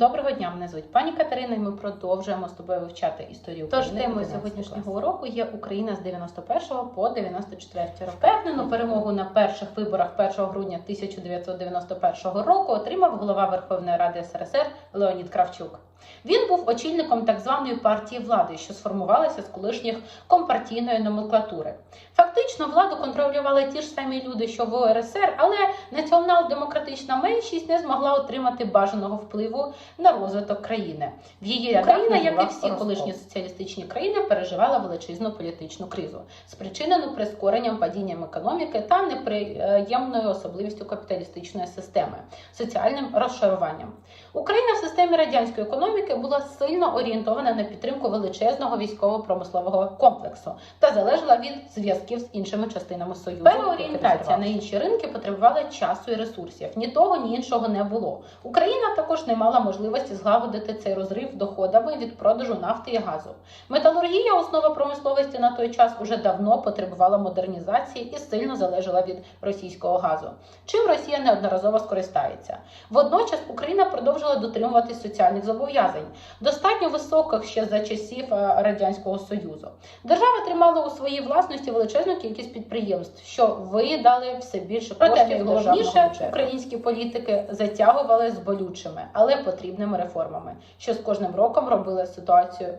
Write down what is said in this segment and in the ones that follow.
доброго дня. Мене звуть пані Катерина. і Ми продовжуємо з тобою вивчати історію Тож України. темою сьогоднішнього уроку є Україна з 91 по 94 роки. Певнену перемогу на перших виборах 1 грудня 1991 року отримав голова Верховної Ради СРСР Леонід Кравчук. Він був очільником так званої партії влади, що сформувалася з колишніх компартійної номенклатури. Фактично владу контролювали ті ж самі люди, що в УРСР, але націонал-демократична меншість не змогла отримати бажаного впливу на розвиток країни. В її Україна, як і всі колишні соціалістичні країни, переживала величезну політичну кризу, спричинену прискоренням падінням економіки та неприємною особливістю капіталістичної системи, соціальним розшаруванням. Україна в системі радянської економіки була сильно орієнтована на підтримку величезного військово-промислового комплексу та залежала від зв'язків з іншими частинами союзу. Переорієнтація на інші ринки потребувала часу і ресурсів. Ні того, ні іншого не було. Україна також не мала можливості згладити цей розрив доходами від продажу нафти і газу. Металургія, основа промисловості на той час, уже давно потребувала модернізації і сильно залежала від російського газу. Чим Росія неодноразово скористається. Водночас Україна продовжила дотримуватись соціальних зобов'язань, достатньо високих ще за часів е, радянського союзу. Держава тримала у своїй власності величезну кількість підприємств, що видали все більше коштів. Найголовніше, українські політики затягували з болючими, але потрібними реформами, що з кожним роком робили ситуацію.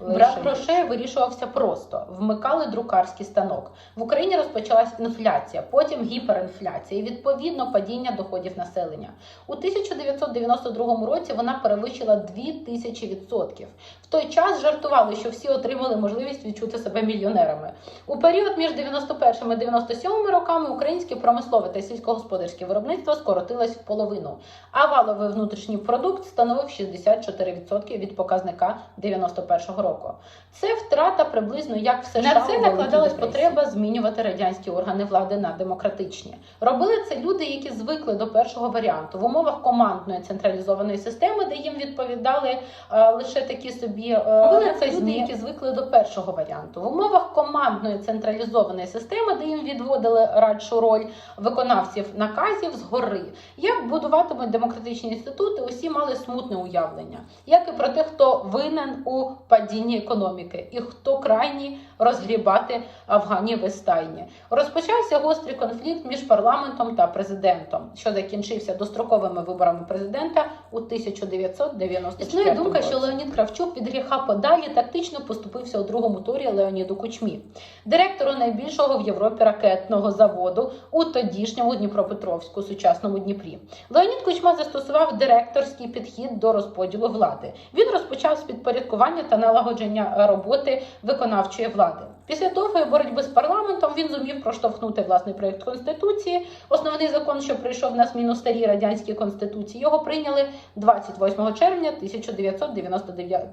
Брак грошей вирішувався просто. Вмикали друкарський станок. В Україні розпочалась інфляція, потім гіперінфляція і відповідно падіння доходів населення. У 1992 році вона перевищила 2000 відсотків. В той час жартували, що всі отримали можливість відчути себе мільйонерами. У період між 91 і 97 роками українське промислове та сільськогосподарське виробництво скоротилось в половину, а валовий внутрішній продукт становив 64% від показника 91 року. Це втрата приблизно як в США. На це накладалась потреба змінювати радянські органи влади на демократичні. Робили це люди, які звикли до першого варіанту в умовах командної централізованої системи, де їм відповідали е, лише такі собі е, Робили це люди, які звикли до першого варіанту. В умовах командної централізованої системи, де їм відводили радшу роль виконавців наказів згори. Як будуватимуть демократичні інститути, усі мали смутне уявлення, як і про те, хто винен у падінні економіки і хто крайній розгрібати Афганів і стайні. Розпочався гострий конфлікт між парламентом та президентом, що закінчився достроковими виборами президента у 1994 Існує думка, що Леонід Кравчук від гріха подалі тактично поступився у другому турі Леоніду Кучмі, директору найбільшого в Європі ракетного заводу у тодішньому Дніпропетровську, сучасному Дніпрі. Леонід Кучма застосував директорський підхід до розподілу влади. Він розпочав з підпорядкування та налагодження е, роботи виконавчої влади. Після довгої боротьби з парламентом він зумів проштовхнути власний проєкт конституції. Основний закон, що прийшов на зміну старій радянській конституції, його прийняли 28 червня 1999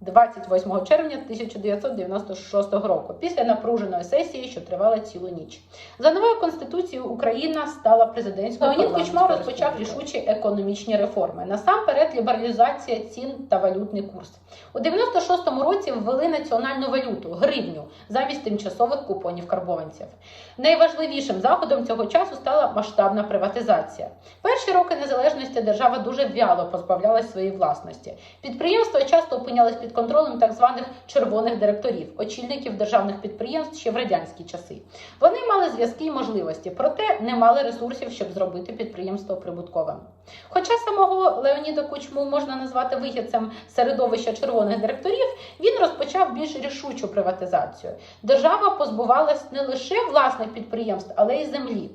28 червня 1996 року, після напруженої сесії, що тривала цілу ніч. За новою конституцією Україна стала президентською. Леонід Кучма розпочав рішучі економічні реформи. Насамперед, лібералізація цін та валютний курс. У 96-му році ввели національну валюту гривню замість тимчасових купонів карбованців. Найважливішим заходом цього часу стала масштабна приватизація. Перші роки незалежності держава дуже вяло позбавлялась своєї власності. Підприємства часто опинялись під контролем так званих червоних директорів, очільників державних підприємств ще в радянські часи. Вони мали зв'язки і можливості, проте не мали ресурсів, щоб зробити підприємство прибутковим. Хоча самого Леоніда Кучму можна назвати вихідцем середовища червоних директорів, він розпочав більш рішучу приватизацію. Держава позбувалась не лише власних підприємств, але й землі.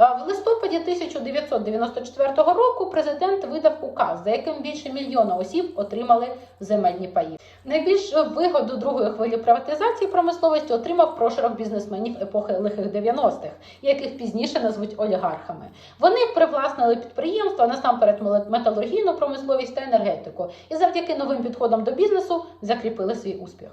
Е, В листопаді 1994 року президент видав указ, за яким більше мільйона осіб отримали земельні паї. Найбільш вигоду другої хвилі приватизації промисловості отримав прошарок бізнесменів епохи лихих 90-х, яких пізніше назвуть олігархами. Вони привласнили підприємства насамперед металургійну промисловість та енергетику, і завдяки новим підходам до бізнесу закріпили свій успіх.